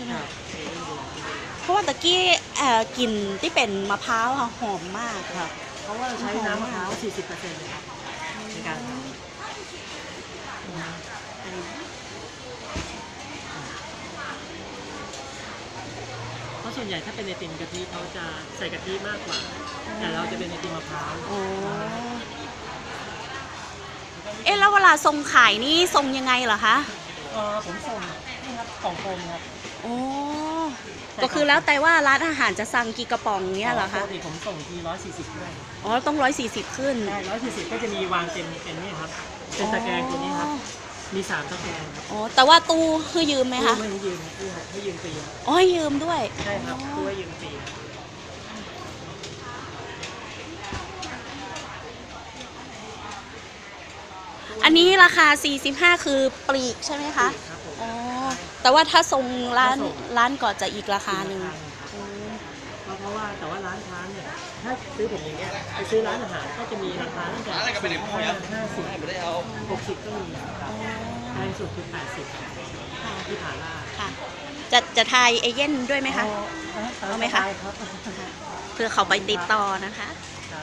ช่ไหมครับเซเว่นดูแลที่นี่เพราะว่าตะกี้เอ่อกลิ่นที่เป็นมะพร้าวอะหอมมากครับเพราะว่าเราใช้น้ำมะพร้าว 40%เลยครับในการทำเพราะส่วนใหญ่ถ้าเป็นไอติมกะทิเขาจะใส่กะทิมากกว่า แต่เราจะเป็นไอติมมะพร้าวอ๋อเอ๊ะแล้วเวลาทรงขายนี่ทรงยังไงเหรอคะ เออผมส่ง นี่ครับกล่องโฟมครับโอ้ก็คือแล้วแต่ว่าร้านอาหารจะสั่งกี่กระป๋องเนี้ยเหรอปคะกติผมส่งที140ด้วยอ๋อต้องร้อยสี่สิบขึ้นใช่140ก็จะมีวางเต็มเป็นนี่ครับเป็นตะแกรงตัวนี้ครับมีสามตะแกรงครับอ๋อแต่ว่าตู้คือยืมไหมคะไม่ให้ยืมตู้ให้ยืมฟรีครับอ๋อให้ยืมด้วยใช่ครับตู้ให้ยืมฟรี อันนี้ราคา 45 คือปลีกใช่ไหมคะครับผมอ๋อ แต่ว่าถ้าส่งร้านถ้าส่งร้านก่อนจะอีกราคาหนึ่งเพราะเพราะว่าแต่ว่าร้านค้าเนี่ยถ้าซื้อผมอย่างเงี้ยไปซื้อร้านอาหารก็จะมีราคาตั้งแต่สี่ห้าห้าสิบหกสิบก็มีครับแพงสุดคือแปดสิบที่ผาล่าค่ะ จะจะทายเอเย่นด้วยไหมคะ เอาเอาไหมคะครับเพื่อเขาไปติดต่อนะคะ ค